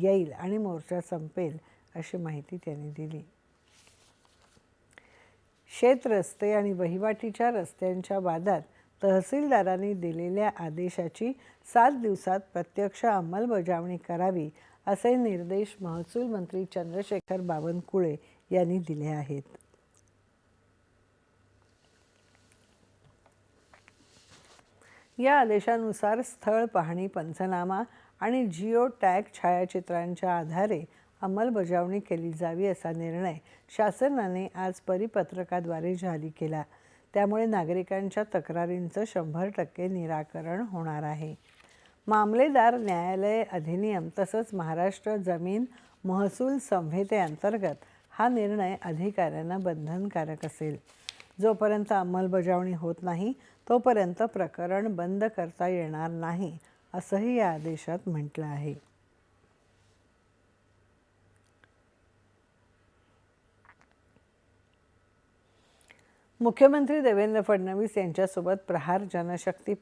येईल आणि मोर्चा संपेल अशी माहिती त्यांनी दिली. शेत रस्ते आणि वहिवाटीच्या रस्त्यांच्या वादात तहसीलदारांनी दिलेल्या आदेशाची सात दिवसात प्रत्यक्ष अंमलबजावणी करावी असे निर्देश महसूल मंत्री चंद्रशेखर बावनकुळे यांनी दिले आहेत. या आदेशानुसार स्थळ पाहणी पंचनामा आणि जिओ टॅग छायाचित्रांच्या आधारे अंमलबजावणी केली जावी असा निर्णय शासनाने आज परिपत्रकाद्वारे जारी केला. त्यामुळे नागरिकांच्या तक्रारींचं शंभर टक्के निराकरण होणार आहे. मामलेदार न्यायालय अधिनियम तसंच महाराष्ट्र जमीन महसूल संहितेअंतर्गत हा निर्णय अधिकाऱ्यांना बंधनकारक असेल. जोपर्यंत अंमलबजावणी होत नाही तोपर्यंत प्रकरण बंद करता येणार नाही असंही या आदेशात म्हटलं आहे. मुख्यमंत्री देवेंद्र फडणवीस यांच्यासोबत प्रहार जनशक्ती